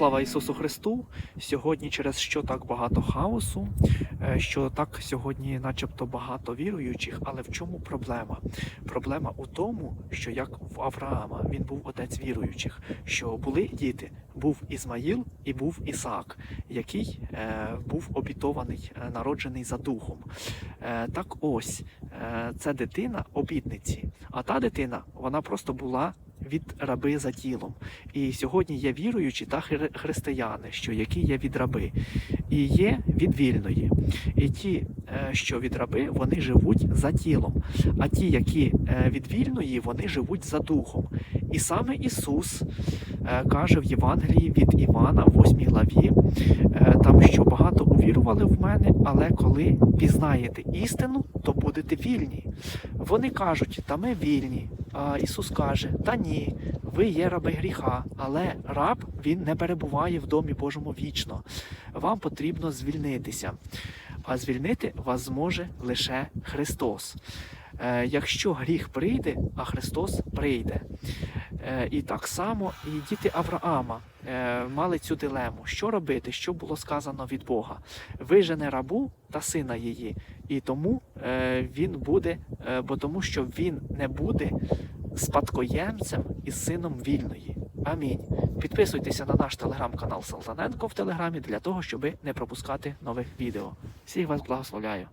Слава Ісусу Христу! Сьогодні через що так багато хаосу, е, що так сьогодні, начебто, багато віруючих, але в чому проблема? Проблема у тому, що як в Авраама він був отець віруючих, що були діти, був Ізмаїл і був Ісаак, який е, був обітований, е, народжений за духом. Так ось це дитина обітниці, а та дитина вона просто була від раби за тілом. І сьогодні є віруючі та християни, що які є від раби, і є від вільної. І ті, е, що від раби, вони живуть за тілом, а ті, які е, від вільної, вони живуть за духом. І саме Ісус е, каже в Євангелії від Івана, в 8 главі, там що багато увірували в мене, але коли пізнаєте істину, то будете вільні. Вони кажуть, та ми вільні. А Ісус каже: Та ні, ви є раби гріха, але раб він не перебуває в домі Божому вічно. Вам потрібно звільнитися. А звільнити вас зможе лише Христос. Е, якщо гріх прийде, а Христос прийде. Е, і так само і діти Авраама е, мали цю дилему: що робити, що було сказано від Бога. Вижене рабу та сина її, і тому е, він буде, бо тому що він не буде спадкоємцем із сином вільної. Амінь. Підписуйтеся на наш телеграм-канал Салтаненко в Телеграмі для того, щоб не пропускати нових відео. Всіх вас благословляю.